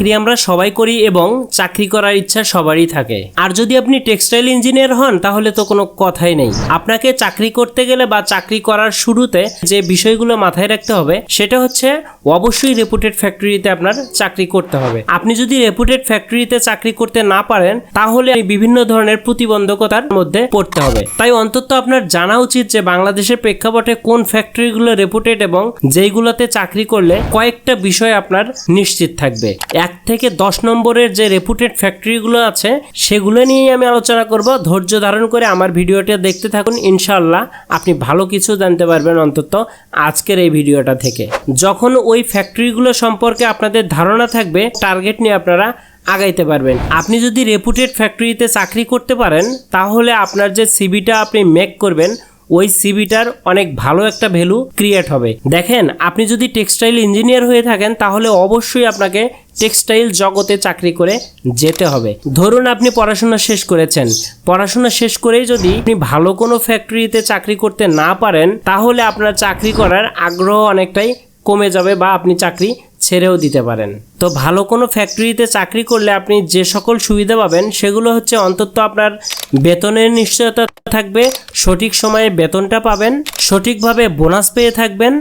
চাকরি আমরা সবাই করি এবং চাকরি করার ইচ্ছা সবারই থাকে। আর যদি আপনি টেক্সটাইল ইঞ্জিনিয়ার হন, তাহলে তো কোনো কথাই নেই। আপনাকে চাকরি করতে গেলে বা চাকরি করার শুরুতে যে বিষয়গুলো মাথায় রাখতে হবে, সেটা হচ্ছে অবশ্যই রেপুটেড ফ্যাক্টরিতে আপনার চাকরি করতে হবে। আপনি যদি রেপুটেড ফ্যাক্টরিতে চাকরি করতে না পারেন, তাহলে বিভিন্ন ধরনের প্রতিবন্ধকতার মধ্যে পড়তে হবে। তাই অন্তত আপনার জানা উচিত যে বাংলাদেশের প্রেক্ষাপটে কোন ফ্যাক্টরিগুলো রেপুটেড এবং যেইগুলোতে চাকরি করলে কয়েকটা বিষয় আপনার নিশ্চিত থাকবে। এক থেকে দশ নম্বরের যে রেপুটেড ফ্যাক্টরিগুলো আছে, সেগুলো নিয়েই আমি আলোচনা করব। ধৈর্য ধারণ করে আমার ভিডিওটা দেখতে থাকুন ইনশাল্লাহ আপনি ভালো কিছু জানতে পারবেন অন্তত আজকের এই ভিডিওটা থেকে। যখন ওই ফ্যাক্টরিগুলো সম্পর্কে আপনাদের ধারণা থাকবে টার্গেট নিয়ে আপনারা আগাইতে পারবেন। আপনি যদি রেপুটেড ফ্যাক্টরিতে চাকরি করতে পারেন, তাহলে আপনার যে সিবিটা আপনি মেক করবেন ওই সিবিটার অনেক ভালো একটা ভ্যালু ক্রিয়েট হবে। দেখেন, আপনি যদি টেক্সটাইল ইঞ্জিনিয়ার হয়ে থাকেন, তাহলে অবশ্যই আপনাকে টেক্সটাইল জগতে চাকরি করে যেতে হবে। ধরুন, আপনি পড়াশোনা শেষ করেছেন। পড়াশোনা শেষ করেই যদি আপনি ভালো কোনো ফ্যাক্টরিতে চাকরি করতে না পারেন, তাহলে আপনার চাকরি করার আগ্রহ অনেকটাই কমে যাবে বা আপনি চাকরি ছেড়েও দিতে পারেন। তো ভালো কোনো ফ্যাক্টরিতে চাকরি করলে আপনি যে সকল সুবিধা পাবেন, সেগুলো হচ্ছে অন্তত আপনার বেতনের নিশ্চয়তা থাকবে, সঠিক সময়ে বেতনটা পাবেন, সঠিকভাবে বোনাস পেয়ে থাকবেন,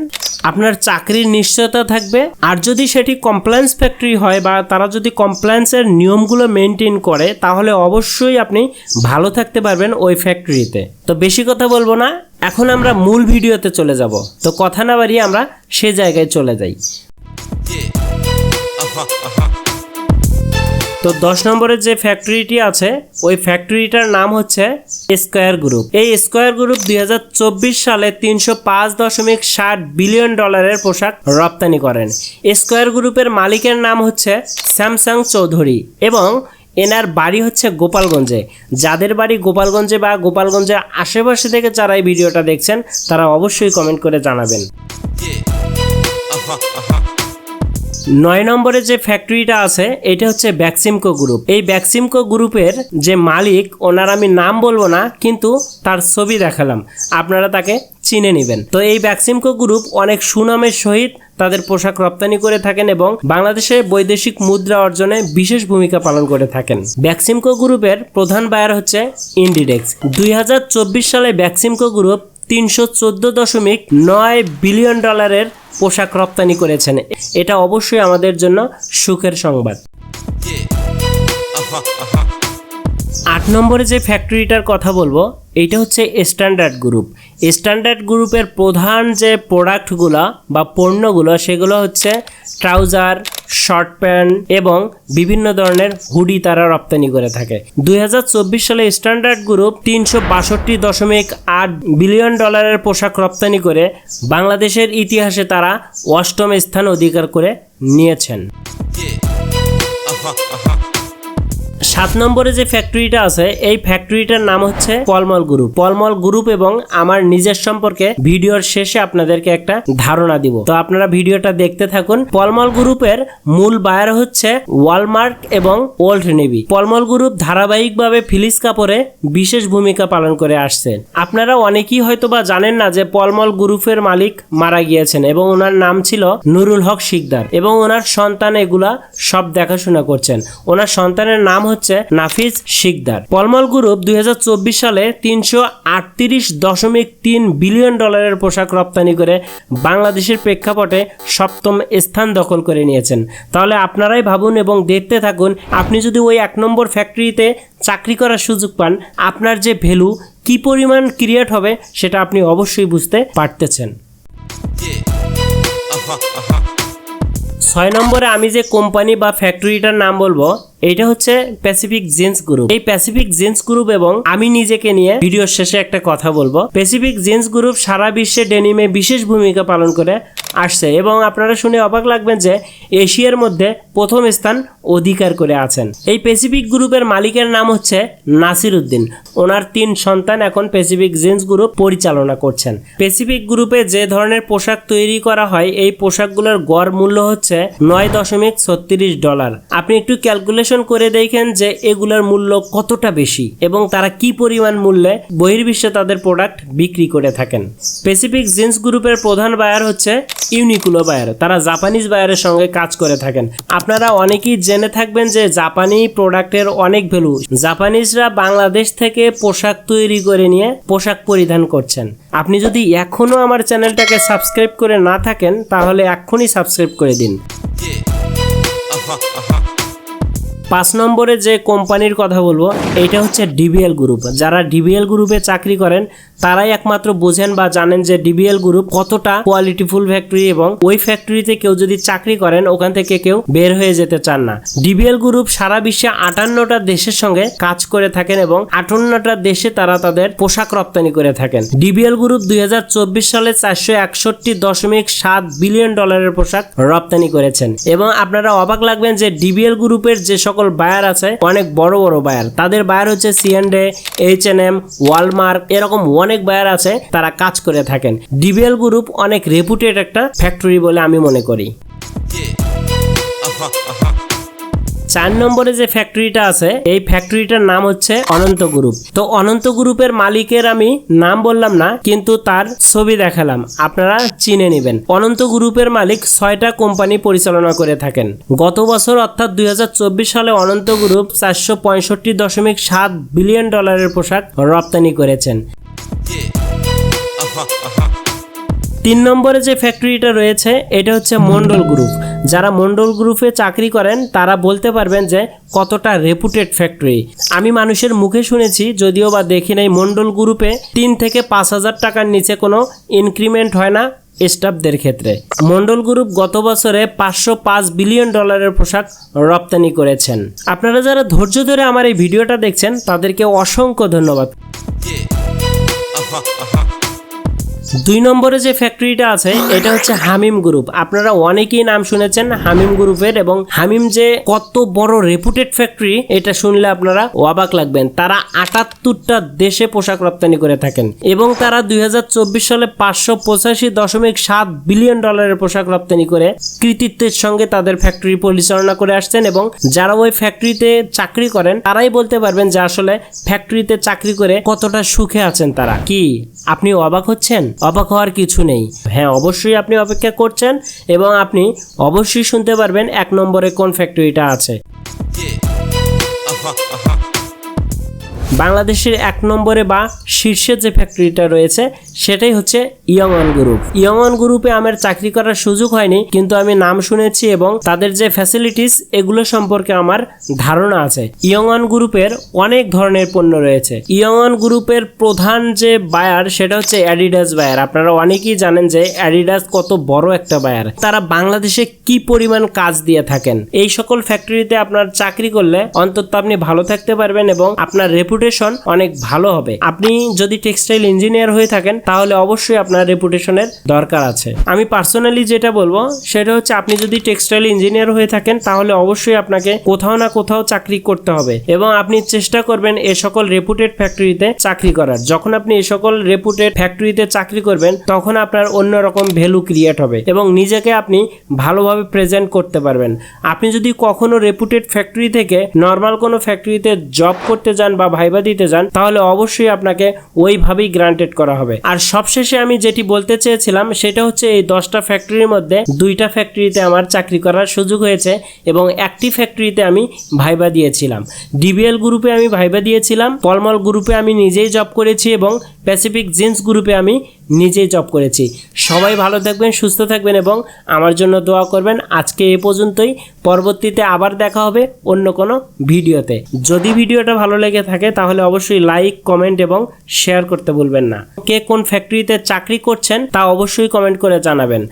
আপনার চাকরির নিশ্চয়তা থাকবে। আর যদি সেটি কমপ্লায়েন্স ফ্যাক্টরি হয় বা তারা যদি কমপ্লায়েন্সের নিয়মগুলো মেনটেন করে, তাহলে অবশ্যই আপনি ভালো থাকতে পারবেন ওই ফ্যাক্টরিতে তো বেশি কথা বলব না, এখন আমরা মূল ভিডিওতে চলে যাব। তো কথা না বাড়িয়ে আমরা সে জায়গায় চলে যাই। তো দশ নম্বরের যে ফ্যাক্টরিটি আছে, ওই ফ্যাক্টরিটার নাম হচ্ছে স্কয়ার গ্রুপ এই স্কয়ার গ্রুপ দুই হাজার চব্বিশ সালে তিনশো পাঁচ দশমিক ষাট বিলিয়ন ডলারের পোশাক রপ্তানি করেন। স্কয়ার গ্রুপের মালিকের নাম হচ্ছে স্যামসাং চৌধুরী এবং এনার বাড়ি হচ্ছে গোপালগঞ্জে। যাদের বাড়ি গোপালগঞ্জে বা গোপালগঞ্জের আশেপাশে থেকে যারা এই ভিডিওটা দেখছেন, তারা অবশ্যই কমেন্ট করে জানাবেন। নয় নম্বরে যে ফ্যাক্টরিটা আছে, এটা হচ্ছে ব্যাক্সিমকো গ্রুপ এই ব্যাক্সিমকো গ্রুপের যে মালিক, ওনার আমি নাম বলব না, কিন্তু তার ছবি দেখালাম। আপনারা তাকে চিনে নেবেন। তো এই ব্যাক্সিমকো গ্রুপ অনেক সুনামের সহিত তাদের পোশাক রপ্তানি করে থাকেন এবং বাংলাদেশে বৈদেশিক মুদ্রা অর্জনে বিশেষ ভূমিকা পালন করে থাকেন। ব্যাক্সিমকো গ্রুপের প্রধান বায়ার হচ্ছে ইন্ডিডেক্স দুই হাজার চব্বিশ সালে ব্যাক্সিমকো গ্রুপ তিনশো চোদ্দ দশমিক নয় বিলিয়ন ডলারের পোশাক রপ্তানি করেছেন। এটা অবশ্যই আমাদের জন্য সুখের সংবাদ। আট নম্বরে যে ফ্যাক্টরিটার কথা বলব, এইটা হচ্ছে স্ট্যান্ডার্ড গ্রুপ স্ট্যান্ডার্ড গ্রুপের প্রধান যে প্রোডাক্টগুলো বা পণ্যগুলো, সেগুলো হচ্ছে ট্রাউজার শর্ট প্যান্ট এবং বিভিন্ন ধরনের হুডি তারা রপ্তানি করে থাকে। দু হাজার চব্বিশ সালে স্ট্যান্ডার্ড গ্রুপ তিনশো বাষট্টি দশমিক আট বিলিয়ন ডলারের পোশাক রপ্তানি করে বাংলাদেশের ইতিহাসে তারা অষ্টম স্থান অধিকার করে নিয়েছেন। সাত নম্বরে যে ফ্যাক্টরিটা আছে, এই ফ্যাক্টরিটার নাম হচ্ছে পলমল গ্রুপ। পলমল গ্রুপ এবং আমার নিজের সম্পর্কে ভিডিওর শেষে আপনাদেরকে একটা ধারণা দিব। তো আপনারা ভিডিওটা দেখতে থাকুন। পলমল গ্রুপের মূল বায়ার হচ্ছে ওয়ালমার্ট এবং Old Navy Pall Mall group ধারাবাহিকভাবে ফিলিস কাপড়ে বিশেষ ভূমিকা পালন করে আসছে। আপনারা অনেকেই হয়তো বা জানেন না যে পলমল গ্রুপের মালিক মারা গিয়েছেন এবং ওনার নাম ছিল নুরুল হক শিকদার এবং ওনার সন্তান এগুলা সব দেখাশোনা করছেন। ওনার সন্তানের নাম হচ্ছে নাফিজ শিকদার। পলমল গ্রুপ দুই হাজার চব্বিশ সালে তিনশো আটত্রিশ দশমিক তিন বিলিয়ন ডলারের পোশাক রপ্তানি করে বাংলাদেশের প্রেক্ষাপটে সপ্তম স্থান দখল করে নিয়েছেন। তাহলে আপনারাই ভাবুন এবং দেখতে থাকুন আপনি যদি ওই এক নম্বর ফ্যাক্টরিতে চাকরি করার সুযোগ পান আপনার যে ভ্যালু কি পরিমাণ ক্রিয়েট হবে সেটা আপনি অবশ্যই বুঝতে পারতেছেন। ছয় নম্বরে আমি যে কোম্পানি বা ফ্যাক্টরিটার নাম বলব এইটা হচ্ছে প্যাসিফিক জিন্স গ্রুপ এই প্যাসিফিক জিন্স গ্রুপ এবং আমি নিজেকে নিয়ে ভিডিওর শেষে একটা কথা বলব। প্যাসিফিক জিন্স গ্রুপ সারা বিশ্বে ডেনিমে বিশেষ ভূমিকা পালন করে আসছে এবং আপনারা শুনে অবাক লাগবেন যে এশিয়ার মধ্যে প্রথম স্থান অধিকার করে আছেন। এই প্যাসিফিক গ্রুপের মালিকের নাম হচ্ছে নাসির উদ্দিন। ওনার তিন সন্তান এখন প্যাসিফিক জিন্স গ্রুপ পরিচালনা করছেন। প্যাসিফিক গ্রুপে যে ধরনের পোশাক তৈরি করা হয়, এই পোশাকগুলোর গড় মূল্য হচ্ছে নয় দশমিক ছত্রিশ ডলার। আপনি একটু ক্যালকুলেশন বিশ্লেষণ করে দেখেন যে এগুলোর মূল্য কতটা বেশি এবং তারা কি পরিমাণ মূল্যে বহির্বিশ্বে তাদের প্রোডাক্ট বিক্রি করে থাকেন। স্পেসিফিক জিন্স গ্রুপের প্রধান বায়ার হচ্ছে ইউনিকুলো বায়ার তারা জাপানিজ বায়ারের সঙ্গে কাজ করে থাকেন। আপনারা অনেকেই জেনে থাকবেন যে জাপানি প্রোডাক্টের অনেক ভ্যালু জাপানিজরা বাংলাদেশ থেকে পোশাক তৈরি করে নিয়ে পোশাক পরিধান করছেন। আপনি যদি এখনও আমার চ্যানেলটাকে সাবস্ক্রাইব করে না থাকেন, তাহলে এক্ষুনি সাবস্ক্রাইব করে দিন। পাঁচ নম্বরে যে কোম্পানির কথা বলব, এইটা হচ্ছে ডিবিএল গ্রুপ যারা ডিবিএল গ্রুপে চাকরি করেন, তারাই একমাত্র বোঝেন বা জানেন যে ডিবিএল গ্রুপ কতটা কোয়ালিটিফুল ফ্যাক্টরি এবং ওই ফ্যাক্টরিতে কেউ যদি চাকরি করেন, ওখান থেকে কেউ বের হয়ে যেতে চান না। ডিবিএল গ্রুপ সারা বিশ্বে আটান্নটা দেশের সঙ্গে কাজ করে থাকেন এবং আটান্নটা দেশে তারা তাদের পোশাক রপ্তানি করে থাকেন। ডিবিএল গ্রুপ দুই হাজার চব্বিশ সালে চারশো একষট্টি দশমিক সাত বিলিয়ন ডলারের পোশাক রপ্তানি করেছেন। এবং আপনারা অবাক লাগবেন যে ডিবিএল গ্রুপের যে সকল বায়ার আছে, অনেক বড় বড় বায়ার। তাদের বায়ার হচ্ছে সিএনডে এইচ এন এম ওয়ালমার্ক এরকম অনেক বায়ার আছে, তারা কাজ করে থাকেন। ডিবিএল গ্রুপ অনেক রেপুটেড একটা ফ্যাক্টরি বলে আমি মনে করি। চার নম্বরে যে ফ্যাক্টরিটা আছে, এই ফ্যাক্টরিটার নাম হচ্ছে অনন্ত গ্রুপ। তো অনন্ত গ্রুপের মালিকের আমি নাম বললাম না, কিন্তু তার ছবি দেখালাম। আপনারা চিনে নেবেন। অনন্ত গ্রুপের মালিক ছয়টা কোম্পানি পরিচালনা করে থাকেন। গত বছর অর্থাৎ দুই হাজার চব্বিশ সালে অনন্ত গ্রুপ চারশো পঁয়ষট্টি দশমিক সাত বিলিয়ন ডলারের পোশাক রপ্তানি করেছেন। তিন নম্বরে যে ফ্যাক্টরিটা রয়েছে, এটা হচ্ছে মন্ডল গ্রুপ যারা মন্ডল গ্রুপে চাকরি করেন, তারা বলতে পারবেন যে কতটা রেপুটেড ফ্যাক্টরি আমি মানুষের মুখে শুনেছি, যদিও বা দেখি নাই, মন্ডল গ্রুপে তিন থেকে পাঁচ হাজার টাকার নিচে কোনো ইনক্রিমেন্ট হয় না স্টাফদের ক্ষেত্রে। মন্ডল গ্রুপ গত বছরে পাঁচশো পাঁচ বিলিয়ন ডলারের পোশাক রপ্তানি করেছেন। আপনারা যারা ধৈর্য ধরে আমার এই ভিডিওটা দেখছেন, তাদেরকে অসংখ্য ধন্যবাদ। দুই নম্বরে যে ফ্যাক্টরিটা আছে, এটা হচ্ছে হামিম গ্রুপ আপনারা অনেকেই নাম শুনেছেন হামিম গ্রুপের এবং হামিম যে কত বড় রেপুটেড ফ্যাক্টরি এটা শুনলে আপনারা অবাক লাগবেন। তারা আটাত্তরটা দেশে পোশাক রপ্তানি করে থাকেন এবং তারা দুই হাজার চব্বিশ সালে পাঁচশো পঁচাশি দশমিক সাত বিলিয়ন ডলারের পোশাক রপ্তানি করে কৃতিত্বের সঙ্গে তাদের ফ্যাক্টরি পরিচালনা করে আসছেন এবং যারা ওই ফ্যাক্টরিতে চাকরি করেন, তারাই বলতে পারবেন যে আসলে ফ্যাক্টরিতে চাকরি করে কতটা সুখে আছেন তারা। কি, আপনি অবাক হচ্ছেন? অবাক হওয়ার কিছু নেই। হ্যাঁ অবশ্যই আপনি অপেক্ষা করছেন এবং আপনি অবশ্যই শুনতে পারবেন এক নম্বরে কোন ফ্যাক্টরিটা আছে। বাংলাদেশের এক নম্বরে বা শীর্ষে যে ফ্যাক্টরিটা রয়েছে, সেটাই হচ্ছে ইয়ংওয়ান গ্রুপ ইয়ংওয়ান গ্রুপে আমার চাকরি করার সুযোগ হয়নি, কিন্তু আমি নাম শুনেছি এবং তাদের যে ফ্যাসিলিটিস এগুলো সম্পর্কে আমার ধারণা আছে। ইয়ংওয়ান গ্রুপের অনেক ধরনের পণ্য রয়েছে। ইয়ংওয়ান গ্রুপের প্রধান যে বায়ার সেটা হচ্ছে অ্যাডিডাস বায়ার আপনারা অনেকেই জানেন যে অ্যাডিডাস কত বড় একটা বায়ার তারা বাংলাদেশে কি পরিমাণ কাজ দিয়ে থাকেন? এই সকল ফ্যাক্টরিতে আপনার চাকরি করলে অন্তত আপনি ভালো থাকতে পারবেন এবং আপনার রেপুটেশন অনেক ভালো হবে। আপনি যদি টেক্সটাইল ইঞ্জিনিয়ার হয়ে থাকেন, তাহলে অবশ্যই আপনার রেপুটেশনের দরকার আছে। আমি পার্সোনালি যেটা বলব, সেটা হচ্ছে আপনি যদি টেক্সটাইল ইঞ্জিনিয়ার হয়ে থাকেন, তাহলে অবশ্যই আপনাকে কোথাও না কোথাও চাকরি করতে হবে এবং আপনি চেষ্টা করবেন এ সকল রেপুটেড ফ্যাক্টরিতে চাকরি করার। যখন আপনি এ সকল রেপুটেড ফ্যাক্টরিতে চাকরি করবেন, তখন আপনার অন্যরকম ভ্যালু ক্রিয়েট হবে এবং নিজেকে আপনি ভালোভাবে প্রেজেন্ট করতে পারবেন। আপনি যদি কখনো রেপুটেড ফ্যাক্টরি থেকে নর্মাল কোনো ফ্যাক্টরিতে জব করতে যান বা ভাইবা দিতে যান, তাহলে অবশ্যই আপনাকে ওইভাবেই গ্রান্টেড করা হবে। আর সবশেষে আমি যেটি বলতে চেয়েছিলাম, সেটা হচ্ছে এই দশটা ফ্যাক্টরির মধ্যে দুইটা ফ্যাক্টরিতে আমার চাকরি করার সুযোগ হয়েছে এবং একটি ফ্যাক্টরিতে আমি ভাইবা দিয়েছিলাম। ডিবিএল গ্রুপে আমি ভাইবা দিয়েছিলাম পলমল গ্রুপে আমি নিজেই জব করেছি এবং প্যাসিফিক জিন্স গ্রুপে আমি নিজেই জব করেছি। সবাই ভালো থাকবেন, সুস্থ থাকবেন এবং আমার জন্য দোয়া করবেন। আজকে এ পর্যন্তই। পরবর্তীতে আবার দেখা হবে অন্য কোনো ভিডিওতে। যদি ভিডিওটা ভালো লেগে থাকে, তাহলে অবশ্যই লাইক কমেন্ট এবং শেয়ার করতে ভুলবেন না। কে কোন ফ্যাক্টরিতে চাকরি করছেন, তা অবশ্যই কমেন্ট করে জানাবেন।